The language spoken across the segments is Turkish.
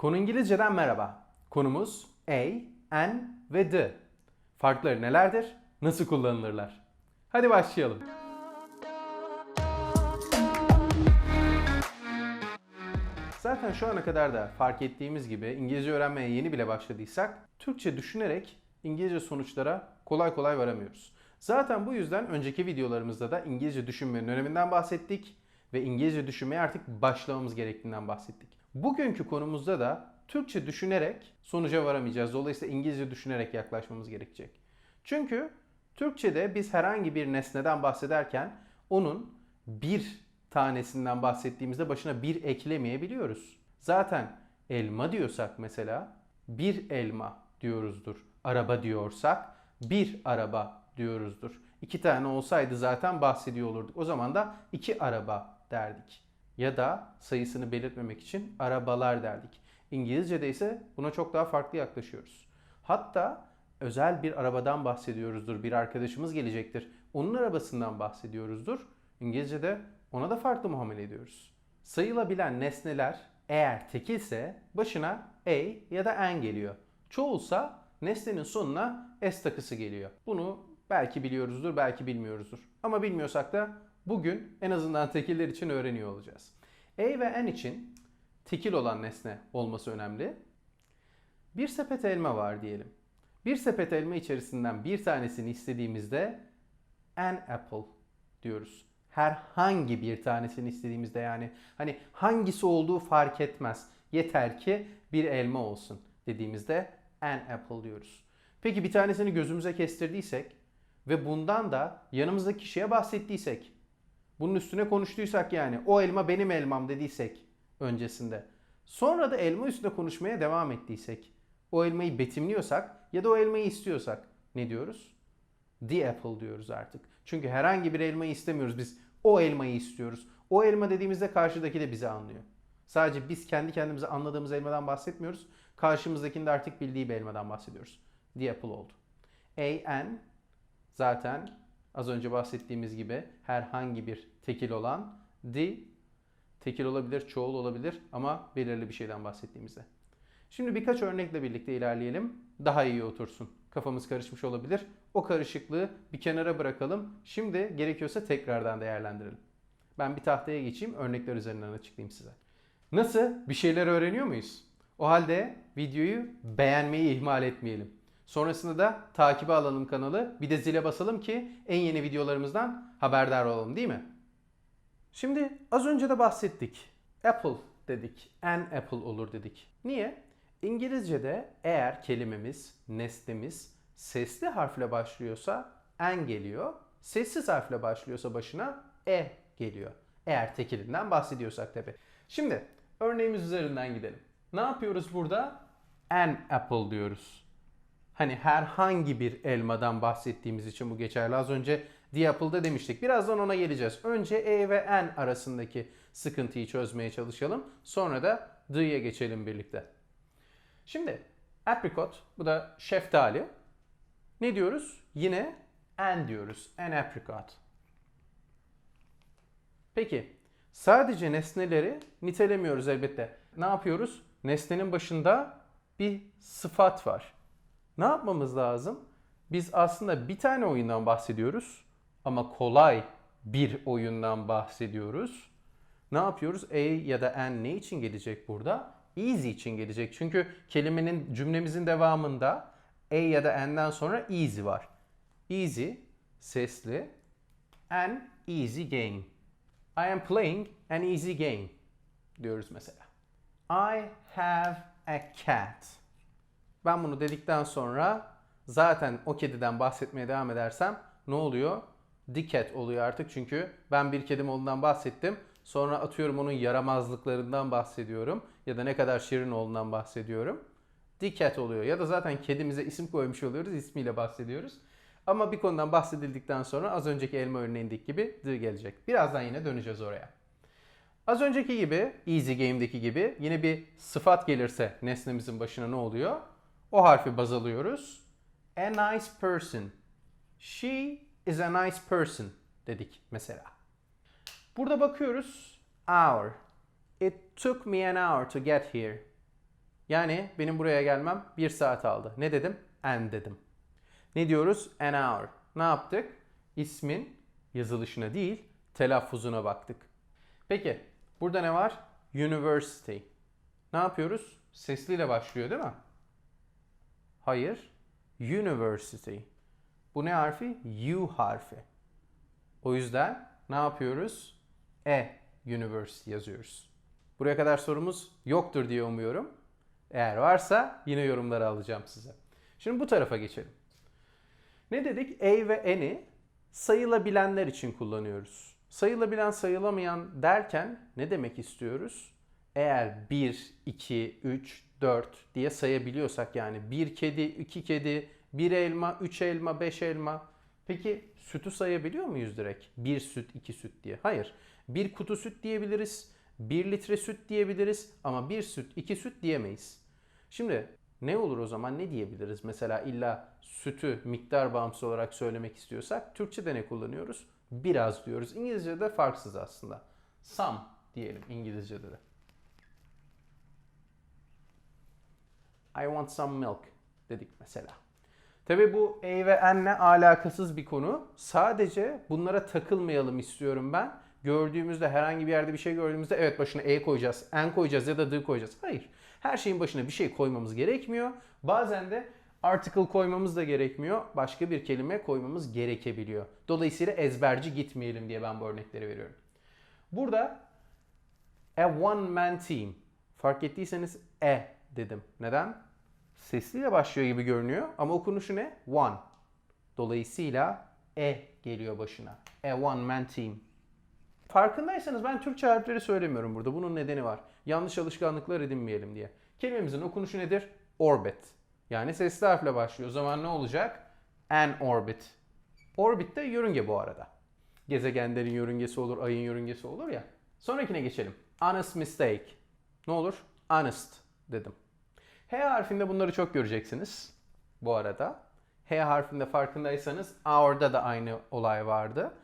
Konu İngilizceden merhaba. Konumuz a, an ve the. Farkları nelerdir? Nasıl kullanılırlar? Hadi başlayalım. Zaten şu ana kadar da fark ettiğimiz gibi İngilizce öğrenmeye yeni bile başladıysak Türkçe düşünerek İngilizce sonuçlara kolay kolay varamıyoruz. Zaten bu yüzden önceki videolarımızda da İngilizce düşünmenin öneminden bahsettik ve İngilizce düşünmeye artık başlamamız gerektiğinden bahsettik. Bugünkü konumuzda da Türkçe düşünerek sonuca varamayacağız. Dolayısıyla İngilizce düşünerek yaklaşmamız gerekecek. Çünkü Türkçe'de biz herhangi bir nesneden bahsederken onun bir tanesinden bahsettiğimizde başına bir eklemeyebiliyoruz. Zaten elma diyorsak mesela bir elma diyoruzdur. Araba diyorsak bir araba diyoruzdur. İki tane olsaydı zaten bahsediyor olurduk. O zaman da iki araba derdik. Ya da sayısını belirtmemek için arabalar derdik. İngilizce'de ise buna çok daha farklı yaklaşıyoruz. Hatta özel bir arabadan bahsediyoruzdur. Bir arkadaşımız gelecektir. Onun arabasından bahsediyoruzdur. İngilizce'de ona da farklı muamele ediyoruz. Sayılabilen nesneler eğer tekilse başına a ya da an geliyor. Çoğulsa nesnenin sonuna s takısı geliyor. Bunu belki biliyoruzdur, belki bilmiyoruzdur. Ama bilmiyorsak da bugün en azından tekiller için öğreniyor olacağız. A ve n için tekil olan nesne olması önemli. Bir sepet elma var diyelim. Bir sepet elma içerisinden bir tanesini istediğimizde an apple diyoruz. Herhangi bir tanesini istediğimizde yani hani hangisi olduğu fark etmez. Yeter ki bir elma olsun dediğimizde an apple diyoruz. Peki bir tanesini gözümüze kestirdiysek ve bundan da yanımızdaki kişiye bahsettiysek, bunun üstüne konuştuysak yani o elma benim elmam dediysek öncesinde. Sonra da elma üstüne konuşmaya devam ettiysek, o elmayı betimliyorsak ya da o elmayı istiyorsak ne diyoruz? The apple diyoruz artık. Çünkü herhangi bir elmayı istemiyoruz. Biz o elmayı istiyoruz. O elma dediğimizde karşıdaki de bizi anlıyor. Sadece biz kendi kendimize anladığımız elmadan bahsetmiyoruz. Karşımızdakinin de artık bildiği bir elmadan bahsediyoruz. The apple oldu. A, N zaten az önce bahsettiğimiz gibi herhangi bir tekil olan the tekil olabilir, çoğul olabilir ama belirli bir şeyden bahsettiğimizde. Şimdi birkaç örnekle birlikte ilerleyelim. Daha iyi otursun. Kafamız karışmış olabilir. O karışıklığı bir kenara bırakalım. Şimdi gerekiyorsa tekrardan değerlendirelim. Ben bir tahtaya geçeyim, örnekler üzerinden açıklayayım size. Nasıl? Bir şeyler öğreniyor muyuz? O halde videoyu beğenmeyi ihmal etmeyelim. Sonrasında da takibe alalım kanalı. Bir de zile basalım ki en yeni videolarımızdan haberdar olalım değil mi? Şimdi az önce de bahsettik. Apple dedik. An apple olur dedik. Niye? İngilizce'de eğer kelimemiz, nesnemiz sesli harfle başlıyorsa an geliyor. Sessiz harfle başlıyorsa başına e geliyor. Eğer tekilinden bahsediyorsak tabi. Şimdi örneğimiz üzerinden gidelim. Ne yapıyoruz burada? An apple diyoruz. Hani herhangi bir elmadan bahsettiğimiz için bu geçerli. Az önce the apple'da demiştik. Birazdan ona geleceğiz. Önce e ve n arasındaki sıkıntıyı çözmeye çalışalım. Sonra da the'ye geçelim birlikte. Şimdi apricot, bu da şeftali. Ne diyoruz? Yine an diyoruz. An apricot. Peki sadece nesneleri nitelemiyoruz elbette. Ne yapıyoruz? Nesnenin başında bir sıfat var. Ne yapmamız lazım? Biz aslında bir tane oyundan bahsediyoruz ama kolay bir oyundan bahsediyoruz. Ne yapıyoruz? A ya da N ne için gelecek burada? Easy için gelecek. Çünkü kelimenin cümlemizin devamında A ya da N'den sonra easy var. Easy, sesli, an easy game. I am playing an easy game diyoruz mesela. I have a cat. Ben bunu dedikten sonra zaten o kediden bahsetmeye devam edersem ne oluyor? Cat oluyor artık çünkü ben bir kedim olduğundan bahsettim. Sonra atıyorum onun yaramazlıklarından bahsediyorum ya da ne kadar şirin olduğundan bahsediyorum. Cat oluyor ya da zaten kedimize isim koymuş oluyoruz ismiyle bahsediyoruz. Ama bir konudan bahsedildikten sonra az önceki elma örneğindeki gibi the gelecek. Birazdan yine döneceğiz oraya. Az önceki gibi Easy Game'deki gibi yine bir sıfat gelirse nesnemizin başına ne oluyor? O harfi baz alıyoruz. A nice person. She is a nice person dedik mesela. Burada bakıyoruz. Hour. It took me an hour to get here. Yani benim buraya gelmem 1 saat aldı. Ne dedim? An dedim. Ne diyoruz? An hour. Ne yaptık? İsmin yazılışına değil, telaffuzuna baktık. Peki, burada ne var? University. Ne yapıyoruz? Sesliyle başlıyor değil mi? Hayır. University. Bu ne harfi? U harfi. O yüzden ne yapıyoruz? E University yazıyoruz. Buraya kadar sorumuz yoktur diye umuyorum. Eğer varsa yine yorumları alacağım size. Şimdi bu tarafa geçelim. Ne dedik? A ve N'i sayılabilenler için kullanıyoruz. Sayılabilen sayılamayan derken ne demek istiyoruz? Eğer 1, 2, 3, 4 diye sayabiliyorsak yani bir kedi, iki kedi, bir elma, üç elma, beş elma. Peki sütü sayabiliyor muyuz direkt? Bir süt, iki süt diye. Hayır. Bir kutu süt diyebiliriz. Bir litre süt diyebiliriz. Ama bir süt, iki süt diyemeyiz. Şimdi ne olur o zaman ne diyebiliriz? Mesela illa sütü miktar bağımsız olarak söylemek istiyorsak Türkçe'de ne kullanıyoruz? Biraz diyoruz. İngilizce'de farksız aslında. Some diyelim İngilizce'de de. I want some milk dedik mesela. Tabi bu A ve N'le alakasız bir konu. Sadece bunlara takılmayalım istiyorum ben. Gördüğümüzde herhangi bir yerde bir şey gördüğümüzde evet başına E koyacağız, N koyacağız ya da D koyacağız. Hayır. Her şeyin başına bir şey koymamız gerekmiyor. Bazen de article koymamız da gerekmiyor. Başka bir kelime koymamız gerekebiliyor. Dolayısıyla ezberci gitmeyelim diye ben bu örnekleri veriyorum. Burada a one man team. Fark ettiyseniz e dedim. Neden? Sesliyle başlıyor gibi görünüyor ama okunuşu ne? One. Dolayısıyla e geliyor başına. A one man team. Farkındaysanız ben Türkçe harfleri söylemiyorum burada. Bunun nedeni var. Yanlış alışkanlıklar edinmeyelim diye. Kelimemizin okunuşu nedir? Orbit. Yani sesli harfle başlıyor. O zaman ne olacak? An orbit. Orbit de yörünge bu arada. Gezegenlerin yörüngesi olur, ayın yörüngesi olur ya. Sonrakine geçelim. Honest mistake. Ne olur? Honest dedim. H harfinde bunları çok göreceksiniz bu arada. H harfinde farkındaysanız Our'da da aynı olay vardı.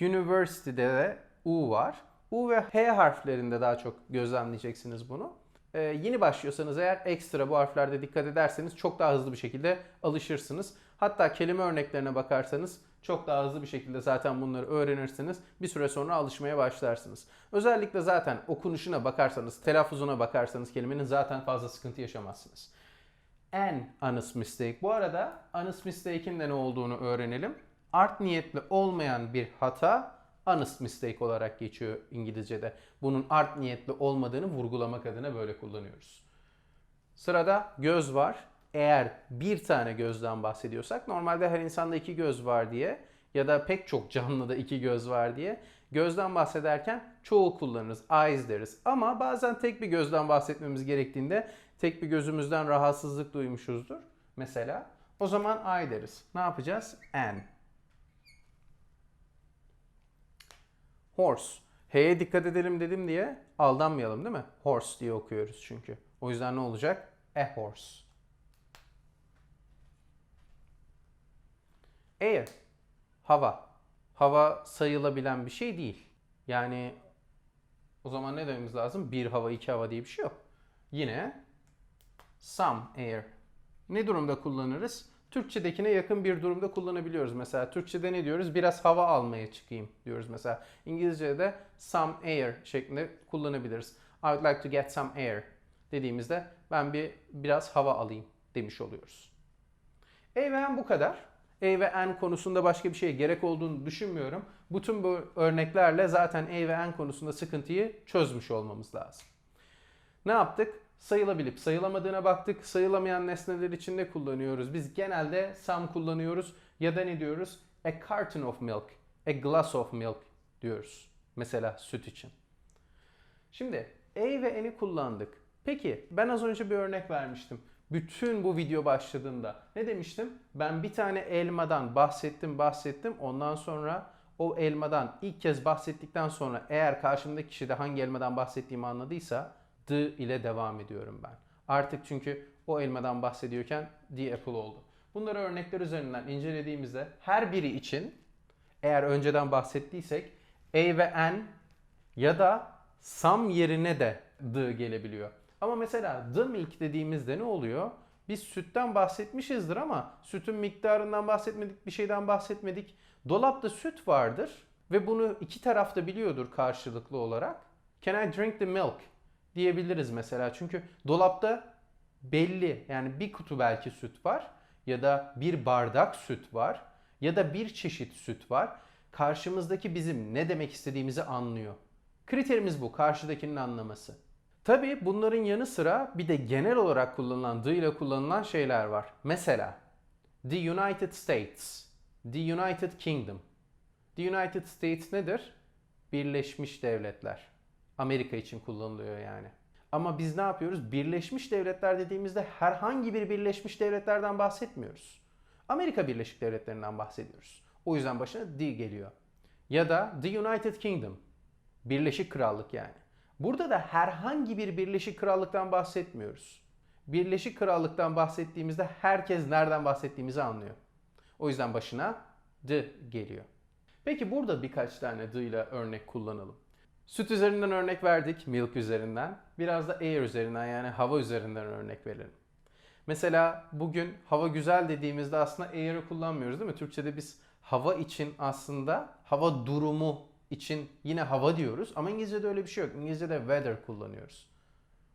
University'de de U var. U ve H harflerinde daha çok gözlemleyeceksiniz bunu. Ee, yeni başlıyorsanız eğer ekstra bu harflerde dikkat ederseniz çok daha hızlı bir şekilde alışırsınız. Hatta kelime örneklerine bakarsanız çok daha hızlı bir şekilde zaten bunları öğrenirsiniz. Bir süre sonra alışmaya başlarsınız. Özellikle zaten okunuşuna bakarsanız, telaffuzuna bakarsanız kelimenin zaten fazla sıkıntı yaşamazsınız. An honest mistake. Bu arada honest mistake'in de ne olduğunu öğrenelim. Art niyetli olmayan bir hata honest mistake olarak geçiyor İngilizce'de. Bunun art niyetli olmadığını vurgulamak adına böyle kullanıyoruz. Sırada göz var. Eğer bir tane gözden bahsediyorsak normalde her insanda iki göz var diye ya da pek çok canlıda iki göz var diye gözden bahsederken çoğu kullanırız. Eyes deriz. Ama bazen tek bir gözden bahsetmemiz gerektiğinde tek bir gözümüzden rahatsızlık duymuşuzdur. Mesela o zaman eye deriz. Ne yapacağız? An. Horse. H'ye dikkat edelim dedim diye aldanmayalım değil mi? Horse diye okuyoruz çünkü. O yüzden ne olacak? A horse. Air. Hava. Hava sayılabilen bir şey değil. Yani o zaman ne dememiz lazım? Bir hava, iki hava diye bir şey yok. Yine some air. Ne durumda kullanırız? Türkçedekine yakın bir durumda kullanabiliyoruz. Mesela Türkçede ne diyoruz? Biraz hava almaya çıkayım diyoruz mesela. İngilizce'de some air şeklinde kullanabiliriz. I would like to get some air dediğimizde ben bir biraz hava alayım demiş oluyoruz. E ve N bu kadar. E ve N konusunda başka bir şeye gerek olduğunu düşünmüyorum. Bütün bu örneklerle zaten E ve N konusunda sıkıntıyı çözmüş olmamız lazım. Ne yaptık? Sayılabilip sayılamadığına baktık. Sayılamayan nesneler için ne kullanıyoruz? Biz genelde some kullanıyoruz ya da ne diyoruz? A carton of milk, a glass of milk diyoruz. Mesela süt için. Şimdi A ve N'i kullandık. Peki ben az önce bir örnek vermiştim. Bütün bu video başladığında ne demiştim? Ben bir tane elmadan bahsettim bahsettim. Ondan sonra o elmadan ilk kez bahsettikten sonra eğer karşımdaki kişi de hangi elmadan bahsettiğimi anladıysa the ile devam ediyorum ben. Artık çünkü o elmadan bahsediyorken the apple oldu. Bunları örnekler üzerinden incelediğimizde her biri için eğer önceden bahsettiysek A ve N ya da some yerine de the gelebiliyor. Ama mesela the milk dediğimizde ne oluyor? Biz sütten bahsetmişizdir ama sütün miktarından bahsetmedik, bir şeyden bahsetmedik. Dolapta süt vardır ve bunu iki taraf da biliyordur karşılıklı olarak. Can I drink the milk? diyebiliriz mesela. Çünkü dolapta belli yani bir kutu belki süt var ya da bir bardak süt var ya da bir çeşit süt var. Karşımızdaki bizim ne demek istediğimizi anlıyor. Kriterimiz bu, karşıdakinin anlaması. Tabii bunların yanı sıra bir de genel olarak kullanılan, the ile kullanılan şeyler var. Mesela the United States, the United Kingdom. The United States nedir? Birleşmiş Devletler. Amerika için kullanılıyor yani. Ama biz ne yapıyoruz? Birleşmiş Devletler dediğimizde herhangi bir Birleşmiş Devletlerden bahsetmiyoruz. Amerika Birleşik Devletleri'nden bahsediyoruz. O yüzden başına the geliyor. Ya da the United Kingdom. Birleşik Krallık yani. Burada da herhangi bir Birleşik Krallık'tan bahsetmiyoruz. Birleşik Krallık'tan bahsettiğimizde herkes nereden bahsettiğimizi anlıyor. O yüzden başına the geliyor. Peki burada birkaç tane the ile örnek kullanalım. Süt üzerinden örnek verdik, milk üzerinden. Biraz da air üzerinden yani hava üzerinden örnek verelim. Mesela bugün hava güzel dediğimizde aslında air'ı kullanmıyoruz değil mi? Türkçe'de biz hava için aslında hava durumu için yine hava diyoruz ama İngilizce'de öyle bir şey yok. İngilizce'de weather kullanıyoruz.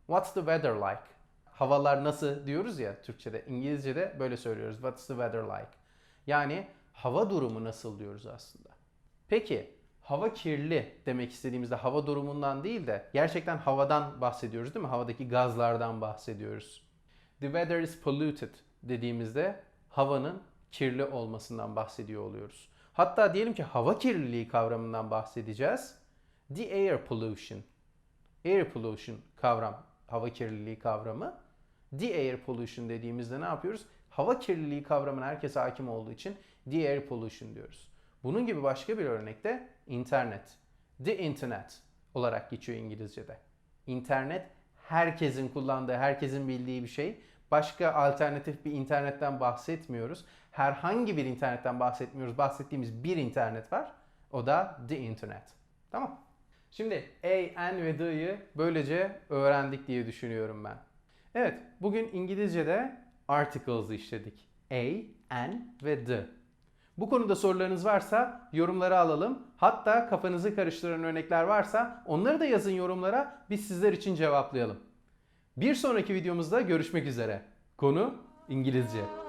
What's the weather like? Havalar nasıl diyoruz ya Türkçe'de. İngilizce'de böyle söylüyoruz. What's the weather like? Yani hava durumu nasıl diyoruz aslında. Peki hava kirli demek istediğimizde hava durumundan değil de gerçekten havadan bahsediyoruz değil mi? Havadaki gazlardan bahsediyoruz. The weather is polluted dediğimizde havanın kirli olmasından bahsediyor oluyoruz. Hatta diyelim ki hava kirliliği kavramından bahsedeceğiz. The air pollution. Air pollution kavram, hava kirliliği kavramı. The air pollution dediğimizde ne yapıyoruz? Hava kirliliği kavramına herkes hakim olduğu için the air pollution diyoruz. Bunun gibi başka bir örnekte internet. The internet olarak geçiyor İngilizce'de. İnternet herkesin kullandığı, herkesin bildiği bir şey. Başka alternatif bir internetten bahsetmiyoruz. Herhangi bir internetten bahsetmiyoruz. Bahsettiğimiz bir internet var. O da the internet. Tamam. Şimdi A, N ve D'yi böylece öğrendik diye düşünüyorum ben. Evet, bugün İngilizce'de articles'ı işledik. A, N ve D. Bu konuda sorularınız varsa yorumlara alalım. Hatta kafanızı karıştıran örnekler varsa onları da yazın yorumlara. Biz sizler için cevaplayalım. Bir sonraki videomuzda görüşmek üzere. Konu İngilizce.